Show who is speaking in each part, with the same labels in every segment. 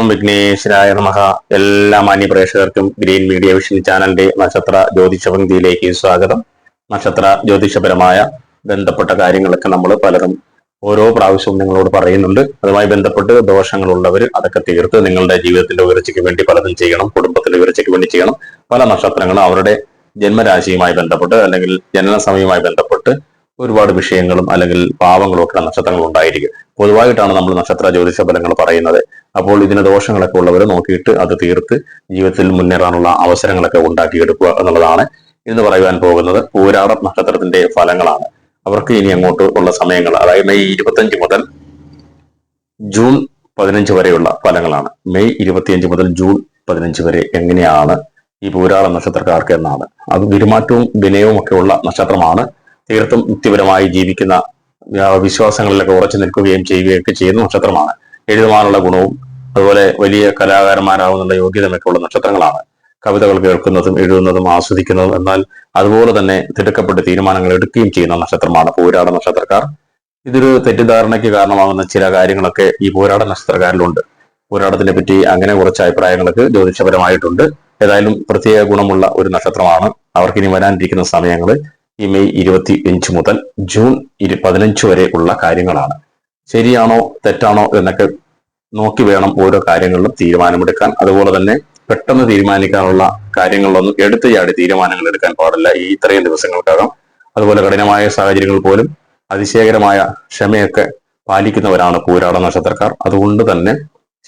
Speaker 1: ഓം വിഘ്നേശ്വരായ നമഹ എല്ലാ മാന്യ പ്രേക്ഷകർക്കും ഗ്രീൻ മീഡിയ വിഷൻ ചാനലിന്റെ നക്ഷത്ര ജ്യോതിഷ പങ്ക്തിയിലേക്ക് സ്വാഗതം. നക്ഷത്ര ജ്യോതിഷപരമായ ബന്ധപ്പെട്ട കാര്യങ്ങളൊക്കെ നമ്മൾ പലരും ഓരോ പ്രാവശ്യവും നിങ്ങളോട് പറയുന്നുണ്ട്. അതുമായി ബന്ധപ്പെട്ട് ദോഷങ്ങളുള്ളവർ അതൊക്കെ തീർത്ത് നിങ്ങളുടെ ജീവിതത്തിന്റെ ഉയർച്ചയ്ക്ക് വേണ്ടി പലതും ചെയ്യണം. കുടുംബത്തിന്റെ ഉയർച്ചയ്ക്ക് വേണ്ടി ചെയ്യണം. പല നക്ഷത്രങ്ങളും അവരുടെ ജന്മരാശിയുമായി ബന്ധപ്പെട്ട് അല്ലെങ്കിൽ ജനന സമയവുമായി ബന്ധപ്പെട്ട് ഒരുപാട് വിഷയങ്ങളും അല്ലെങ്കിൽ പാവങ്ങളും നക്ഷത്രങ്ങൾ ഉണ്ടായിരിക്കും. പൊതുവായിട്ടാണ് നമ്മൾ നക്ഷത്ര ജ്യോതിഷ ഫലങ്ങൾ പറയുന്നത്. അപ്പോൾ ഇതിന് ദോഷങ്ങളൊക്കെ ഉള്ളവർ നോക്കിയിട്ട് അത് തീർത്ത് ജീവിതത്തിൽ മുന്നേറാനുള്ള അവസരങ്ങളൊക്കെ ഉണ്ടാക്കിയെടുക്കുക എന്നുള്ളതാണ് ഇന്ന് പറയുവാൻ പോകുന്നത്. പൂരാട നക്ഷത്രത്തിന്റെ ഫലങ്ങളാണ്. അവർക്ക് ഇനി അങ്ങോട്ട് ഉള്ള സമയങ്ങൾ അതായത് മെയ് ഇരുപത്തഞ്ച് മുതൽ ജൂൺ പതിനഞ്ച് വരെയുള്ള ഫലങ്ങളാണ്. മെയ് ഇരുപത്തിയഞ്ച് മുതൽ ജൂൺ പതിനഞ്ച് വരെ എങ്ങനെയാണ് ഈ പൂരാള നക്ഷത്രക്കാർക്ക് എന്നാണ്. അത് വിരുമാറ്റവും വിനയവും ഒക്കെ ഉള്ള നക്ഷത്രമാണ്. തീർത്തും യുക്തിപരമായി ജീവിക്കുന്ന വിശ്വാസങ്ങളിലൊക്കെ ഉറച്ചു നിൽക്കുകയും ചെയ്യുകയൊക്കെ ചെയ്യുന്ന നക്ഷത്രമാണ്. എഴുതുവാനുള്ള ഗുണവും അതുപോലെ വലിയ കലാകാരന്മാരാകുന്നുള്ള യോഗ്യതയൊക്കെ ഉള്ള നക്ഷത്രങ്ങളാണ്. കവിതകൾ കേൾക്കുന്നതും എഴുതുന്നതും ആസ്വദിക്കുന്നതും എന്നാൽ അതുപോലെ തന്നെ തിടുക്കപ്പെട്ട് തീരുമാനങ്ങൾ എടുക്കുകയും ചെയ്യുന്ന നക്ഷത്രമാണ് പോരാട നക്ഷത്രക്കാർ. ഇതൊരു തെറ്റിദ്ധാരണയ്ക്ക് കാരണമാകുന്ന ചില കാര്യങ്ങളൊക്കെ ഈ പോരാട നക്ഷത്രക്കാരിലുണ്ട്. പോരാടത്തിനെ പറ്റി അങ്ങനെ കുറച്ച് അഭിപ്രായങ്ങളൊക്കെ ജ്യോതിഷപരമായിട്ടുണ്ട്. ഏതായാലും പ്രത്യേക ഗുണമുള്ള ഒരു നക്ഷത്രമാണ്. അവർക്കിനി വരാനിരിക്കുന്ന സമയങ്ങൾ ഈ മെയ് ഇരുപത്തി അഞ്ച് മുതൽ ജൂൺ ഇരു പതിനഞ്ച് വരെ ഉള്ള കാര്യങ്ങളാണ്. ശരിയാണോ തെറ്റാണോ എന്നൊക്കെ നോക്കി വേണം ഓരോ കാര്യങ്ങളിലും തീരുമാനമെടുക്കാൻ. അതുപോലെ തന്നെ പെട്ടെന്ന് തീരുമാനിക്കാനുള്ള കാര്യങ്ങളിലൊന്നും എടുത്തു ചാടി തീരുമാനങ്ങൾ എടുക്കാൻ പാടില്ല ഈ ഇത്രയും ദിവസങ്ങൾക്കകം. അതുപോലെ കഠിനമായ സാഹചര്യങ്ങൾ പോലും അതിശയകരമായ ക്ഷമയൊക്കെ പാലിക്കുന്നവരാണ് പൂരാട നക്ഷത്രക്കാർ അതുകൊണ്ട് തന്നെ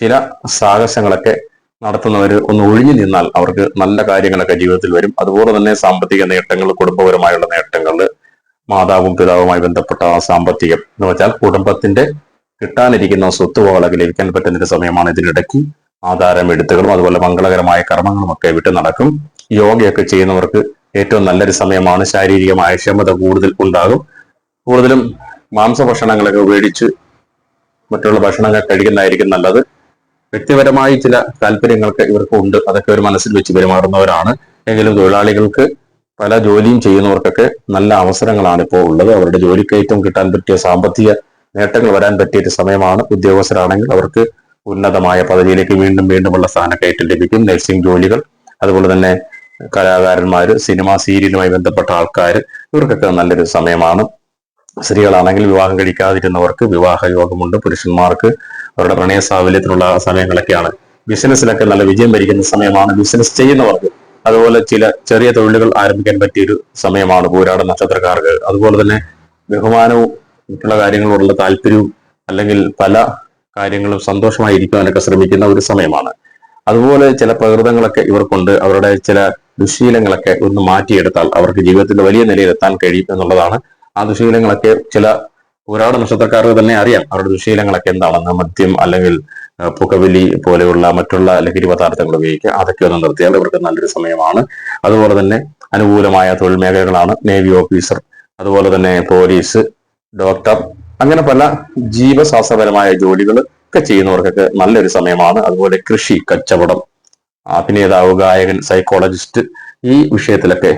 Speaker 1: ചില സാഹസങ്ങളൊക്കെ നടത്തുന്നവർ ഒന്ന് ഒഴിഞ്ഞു നിന്നാൽ അവർക്ക് നല്ല കാര്യങ്ങളൊക്കെ ജീവിതത്തിൽ വരും. അതുപോലെ തന്നെ സാമ്പത്തിക നേട്ടങ്ങൾ കുടുംബപരമായുള്ള നേട്ടങ്ങൾ മാതാവും പിതാവുമായി ബന്ധപ്പെട്ട ആ സാമ്പത്തികം എന്ന് വെച്ചാൽ കുടുംബത്തിന്റെ കിട്ടാനിരിക്കുന്ന സ്വത്ത് പോകലൊക്കെ ലഭിക്കാൻ പറ്റുന്ന ഒരു സമയമാണ് ഇതിനിടയ്ക്ക് ആധാരം എഴുത്തുകളും അതുപോലെ മംഗളകരമായ കർമ്മങ്ങളും ഒക്കെ വിട്ട് നടക്കും. യോഗയൊക്കെ ചെയ്യുന്നവർക്ക് ഏറ്റവും നല്ലൊരു സമയമാണ്. ശാരീരികമായ ക്ഷമത കൂടുതൽ ഉണ്ടാകും. കൂടുതലും മാംസഭക്ഷണങ്ങളൊക്കെ ഉപേക്ഷിച്ച് മറ്റുള്ള ഭക്ഷണങ്ങൾ കഴിക്കുന്നതായിരിക്കും നല്ലത്. വ്യക്തിപരമായി ചില താല്പര്യങ്ങളൊക്കെ ഇവർക്ക് ഉണ്ട്. അതൊക്കെ ഒരു മനസ്സിൽ വെച്ച് പെരുമാറുന്നവരാണ്. എങ്കിലും തൊഴിലാളികൾക്ക് പല ജോലിയും ചെയ്യുന്നവർക്കൊക്കെ നല്ല അവസരങ്ങളാണ് ഇപ്പോൾ ഉള്ളത്. അവരുടെ ജോലിക്കയറ്റം കിട്ടാൻ പറ്റിയ സാമ്പത്തിക നേട്ടങ്ങൾ വരാൻ പറ്റിയ ഒരു സമയമാണ്. ഉദ്യോഗസ്ഥരാണെങ്കിൽ അവർക്ക് ഉന്നതമായ പദവിയിലേക്ക് വീണ്ടും വീണ്ടുമുള്ള സ്ഥാനക്കയറ്റം ലഭിക്കും. നഴ്സിംഗ് ജോലികൾ അതുപോലെ തന്നെ കലാകാരന്മാർ സിനിമ സീരിയലുമായി ബന്ധപ്പെട്ട ആൾക്കാർ ഇവർക്കൊക്കെ നല്ലൊരു സമയമാണ്. സ്ത്രീകളാണെങ്കിൽ വിവാഹം കഴിക്കാതിരുന്നവർക്ക് വിവാഹ യോഗമുണ്ട് പുരുഷന്മാർക്ക് അവരുടെ പ്രണയ സാഫല്യത്തിലുള്ള സമയങ്ങളൊക്കെയാണ്. ബിസിനസ്സിലൊക്കെ നല്ല വിജയം ഭരിക്കുന്ന സമയമാണ് ബിസിനസ് ചെയ്യുന്നവർക്ക്. അതുപോലെ ചില ചെറിയ തൊഴിലുകൾ ആരംഭിക്കാൻ പറ്റിയൊരു സമയമാണ് പൂരാട നക്ഷത്രക്കാർക്ക്. അതുപോലെ തന്നെ ബഹുമാനവും മറ്റുള്ള കാര്യങ്ങളോടുള്ള താല്പര്യവും അല്ലെങ്കിൽ പല കാര്യങ്ങളും സന്തോഷമായി ഇരിക്കാനൊക്കെ ശ്രമിക്കുന്ന ഒരു സമയമാണ്. അതുപോലെ ചില പ്രകൃതങ്ങളൊക്കെ ഇവർക്കുണ്ട്. അവരുടെ ചില ദുശീലങ്ങളൊക്കെ ഒന്ന് മാറ്റിയെടുത്താൽ അവർക്ക് ജീവിതത്തിന്റെ വലിയ നിലയിൽ എത്താൻ കഴിയും എന്നുള്ളതാണ് ആ ദുശീലങ്ങളൊക്കെ ചില പോരാട നക്ഷത്രക്കാർക്ക് തന്നെ അറിയാം. അവരുടെ ദുശീലങ്ങളൊക്കെ എന്താണെന്ന് മദ്യം അല്ലെങ്കിൽ പുകവലി പോലെയുള്ള മറ്റുള്ള ലഹരി പദാർത്ഥങ്ങൾ ഉപയോഗിക്കുക. അതൊക്കെ ഒന്ന് നിർത്തിയാൽ ഇവർക്ക് നല്ലൊരു സമയമാണ്. അതുപോലെ തന്നെ അനുകൂലമായ തൊഴിൽ മേഖലകളാണ്. നേവി ഓഫീസർ അതുപോലെ തന്നെ പോലീസ് ഡോക്ടർ അങ്ങനെ പല ജീവശാസ്ത്രപരമായ ജോലികൾ ഒക്കെ ചെയ്യുന്നവർക്കൊക്കെ നല്ലൊരു സമയമാണ്. അതുപോലെ കൃഷി കച്ചവടം അഭിനേതാവ് ഗായകൻ സൈക്കോളജിസ്റ്റ് ഈ വിഷയത്തിലൊക്കെ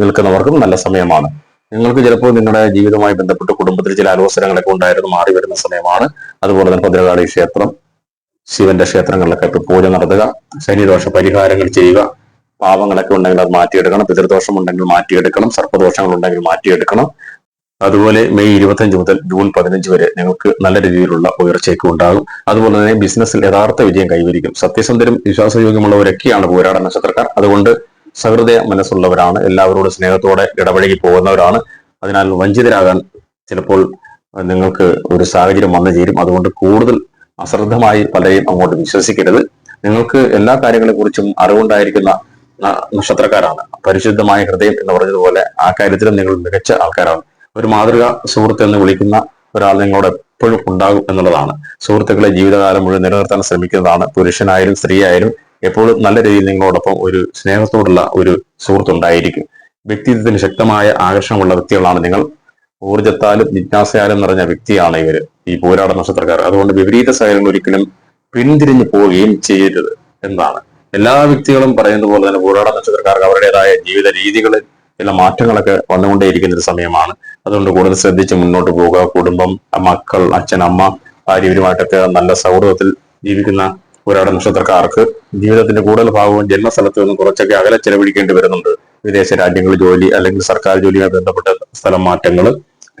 Speaker 1: നിൽക്കുന്നവർക്കും നല്ല സമയമാണ്. നിങ്ങൾക്ക് ചിലപ്പോൾ നിങ്ങളുടെ ജീവിതവുമായി ബന്ധപ്പെട്ട് കുടുംബത്തിൽ ചില അലോസരങ്ങളൊക്കെ ഉണ്ടായിരുന്നു മാറി വരുന്ന സമയമാണ്. അതുപോലെ തന്നെ ഭദ്രകാളി ക്ഷേത്രം ശിവന്റെ ക്ഷേത്രങ്ങളിലൊക്കെ ഇപ്പോൾ പൂജ നടത്തുക ശനിദോഷ പരിഹാരങ്ങൾ ചെയ്യുക പാവങ്ങളൊക്കെ ഉണ്ടെങ്കിൽ അത് മാറ്റിയെടുക്കണം പിതൃദോഷം ഉണ്ടെങ്കിൽ മാറ്റിയെടുക്കണം സർപ്പദോഷങ്ങൾ ഉണ്ടെങ്കിൽ മാറ്റിയെടുക്കണം. അതുപോലെ മെയ് ഇരുപത്തഞ്ച് മുതൽ ജൂൺ പതിനഞ്ച് വരെ നിങ്ങൾക്ക് നല്ല രീതിയിലുള്ള ഉയർച്ചയൊക്കെ ഉണ്ടാകും. അതുപോലെ തന്നെ ബിസിനസ്സിൽ യഥാർത്ഥ വിജയം കൈവരിക്കും. സത്യസന്ധരും വിശ്വാസയോഗ്യമുള്ളവരൊക്കെയാണ് പോരാട നക്ഷത്രക്കാർ അതുകൊണ്ട് സഹൃദയ മനസ്സുള്ളവരാണ് എല്ലാവരോടും സ്നേഹത്തോടെ ഇടപഴകി പോകുന്നവരാണ്. അതിനാൽ വഞ്ചിതരാകാൻ ചിലപ്പോൾ നിങ്ങൾക്ക് ഒരു സാഹചര്യം വന്നു ചേരും. അതുകൊണ്ട് കൂടുതൽ അശ്രദ്ധമായി പലരെയും അങ്ങോട്ട് വിശ്വസിക്കരുത്. നിങ്ങൾക്ക് എല്ലാ കാര്യങ്ങളെ കുറിച്ചും അറിവുണ്ടായിരിക്കുന്ന നക്ഷത്രക്കാരാണ്. പരിശുദ്ധമായ ഹൃദയം എന്ന് പറഞ്ഞതുപോലെ ആ കാര്യത്തിലും നിങ്ങൾ മികച്ച ആൾക്കാരാണ്. ഒരു മാതൃക സുഹൃത്ത് എന്ന് വിളിക്കുന്ന ഒരാൾ നിങ്ങളോട് എപ്പോഴും ഉണ്ടാകും എന്നുള്ളതാണ്. സുഹൃത്തുക്കളെ ജീവിതകാലം മുഴുവൻ നിലനിർത്താൻ ശ്രമിക്കുന്നതാണ്. പുരുഷനായാലും സ്ത്രീ ആയാലും എപ്പോഴും നല്ല രീതിയിൽ നിങ്ങളോടൊപ്പം ഒരു സ്നേഹത്തോടുള്ള ഒരു സുഹൃത്ത് ഉണ്ടായിരിക്കും വ്യക്തിത്വത്തിന് ശക്തമായ ആകർഷണമുള്ള വ്യക്തികളാണ് നിങ്ങൾ. ഊർജത്താലും ജിജ്ഞാസയാലും നിറഞ്ഞ വ്യക്തിയാണ് ഇവർ ഈ പോരാട നക്ഷത്രക്കാർ. അതുകൊണ്ട് വിപരീത സാഹചര്യങ്ങൾ ഒരിക്കലും പിന്തിരിഞ്ഞു പോവുകയും ചെയ്യരുത് എന്നാണ്. എല്ലാ വ്യക്തികളും പറയുന്നത് പോലെ തന്നെ പോരാട നക്ഷത്രക്കാർക്ക് അവരുടേതായ ജീവിത രീതികളിൽ ചില മാറ്റങ്ങളൊക്കെ വന്നുകൊണ്ടേയിരിക്കുന്ന ഒരു സമയമാണ്. അതുകൊണ്ട് കൂടുതൽ ശ്രദ്ധിച്ച് മുന്നോട്ട് പോവുക. കുടുംബം മക്കൾ അച്ഛൻ അമ്മ ഭാര്യ ഇവരുമായിട്ടൊക്കെ നല്ല സൗഹൃദത്തിൽ ജീവിക്കുന്ന പോരാട നക്ഷത്രക്കാർക്ക് ജീവിതത്തിന്റെ കൂടുതൽ ഭാഗവും ജന്മസ്ഥലത്ത് നിന്നും കുറച്ചൊക്കെ അകലെ ചെലവഴിക്കേണ്ടി വരുന്നുണ്ട്. വിദേശ രാജ്യങ്ങളിൽ ജോലി അല്ലെങ്കിൽ സർക്കാർ ജോലിയുമായി ബന്ധപ്പെട്ട സ്ഥലം മാറ്റങ്ങൾ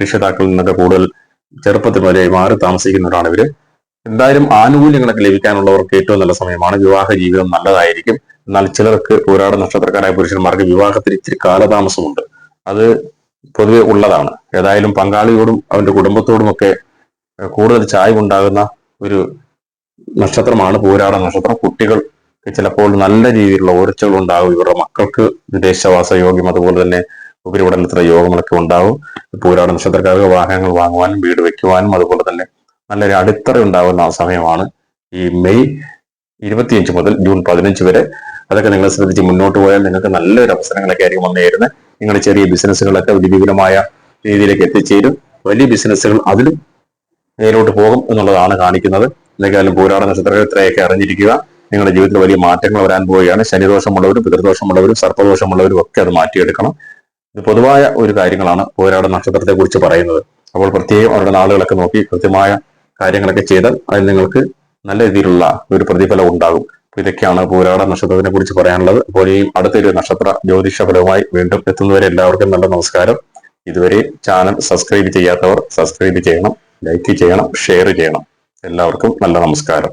Speaker 1: രക്ഷിതാക്കളിൽ നിന്നൊക്കെ കൂടുതൽ ചെറുപ്പത്തിൽ വരെ മാറി താമസിക്കുന്നവരാണ് ഇവർ. എന്തായാലും ആനുകൂല്യങ്ങളൊക്കെ ലഭിക്കാനുള്ളവർക്ക് ഏറ്റവും നല്ല സമയമാണ്. വിവാഹ ജീവിതം നല്ലതായിരിക്കും. എന്നാൽ ചിലർക്ക് പോരാട നക്ഷത്രക്കാരായ പുരുഷന്മാർക്ക് വിവാഹത്തിന് ഇച്ചിരി കാലതാമസമുണ്ട്. അത് പൊതുവെ ഉള്ളതാണ്. ഏതായാലും പങ്കാളിയോടും അവന്റെ കുടുംബത്തോടുമൊക്കെ കൂടുതൽ ചായ്വുണ്ടാകുന്ന ഒരു നക്ഷത്രമാണ് പൂരാട. നക്ഷത്രം കുട്ടികൾക്ക് ചിലപ്പോൾ നല്ല രീതിയിലുള്ള ഓർച്ചകൾ ഉണ്ടാകും. ഇവരുടെ മക്കൾക്ക് വിദേശവാസ യോഗ്യം അതുപോലെ തന്നെ ഉപരിപഠനത്തിലെ യോഗങ്ങളൊക്കെ ഉണ്ടാകും. പൂരാട നക്ഷത്രക്കാർക്ക് വാഹനങ്ങൾ വാങ്ങുവാനും വീട് വെക്കുവാനും അതുപോലെ തന്നെ നല്ലൊരു അടിത്തറ ഉണ്ടാകുന്ന സമയമാണ് ഈ മെയ് ഇരുപത്തിയഞ്ച് മുതൽ ജൂൺ പതിനഞ്ച് വരെ. അതൊക്കെ നിങ്ങൾ ശ്രദ്ധിച്ച് മുന്നോട്ട് പോയാൽ നിങ്ങൾക്ക് നല്ലൊരു അവസരങ്ങളൊക്കെ ആയിരിക്കും വന്നേരുന്നത് നിങ്ങളുടെ ചെറിയ ബിസിനസ്സുകളൊക്കെ വിപുലമായ രീതിയിലേക്ക് എത്തിച്ചേരും. വലിയ ബിസിനസ്സുകൾ അതിലും നേരോട്ട് പോകും എന്നുള്ളതാണ് കാണിക്കുന്നത്. എന്തായാലും പൂരാട നക്ഷത്രങ്ങൾ ഇത്രയൊക്കെ അറിഞ്ഞിരിക്കുക. നിങ്ങളുടെ ജീവിതത്തിൽ വലിയ മാറ്റങ്ങൾ വരാൻ പോവുകയാണ്. ശനിദോഷമുള്ളവരും പിതൃദോഷമുള്ളവരും സർപ്പദോഷമുള്ളവരും ഒക്കെ അത് മാറ്റിയെടുക്കണം. ഇത് പൊതുവായ ഒരു കാര്യങ്ങളാണ് പൂരാട നക്ഷത്രത്തെ കുറിച്ച് പറയുന്നത്. അപ്പോൾ പ്രത്യേകം അവരുടെ നാളുകളൊക്കെ നോക്കി കൃത്യമായ കാര്യങ്ങളൊക്കെ ചെയ്താൽ അതിൽ നിങ്ങൾക്ക് നല്ല രീതിയിലുള്ള ഒരു പ്രതിഫലം ഉണ്ടാകും. ഇതൊക്കെയാണ് പൂരാട നക്ഷത്രത്തിനെ കുറിച്ച് പറയാനുള്ളത്. അപ്പോൾ ഈ അടുത്തൊരു നക്ഷത്ര ജ്യോതിഷപരമായി വീണ്ടും എത്തുന്നവരെ എല്ലാവർക്കും നല്ല നമസ്കാരം. ഇതുവരെ ചാനൽ സബ്സ്ക്രൈബ് ചെയ്യാത്തവർ സബ്സ്ക്രൈബ് ചെയ്യണം ലൈക്ക് ചെയ്യണം ഷെയർ ചെയ്യണം. എല്ലാവർക്കും നല്ല നമസ്കാരം.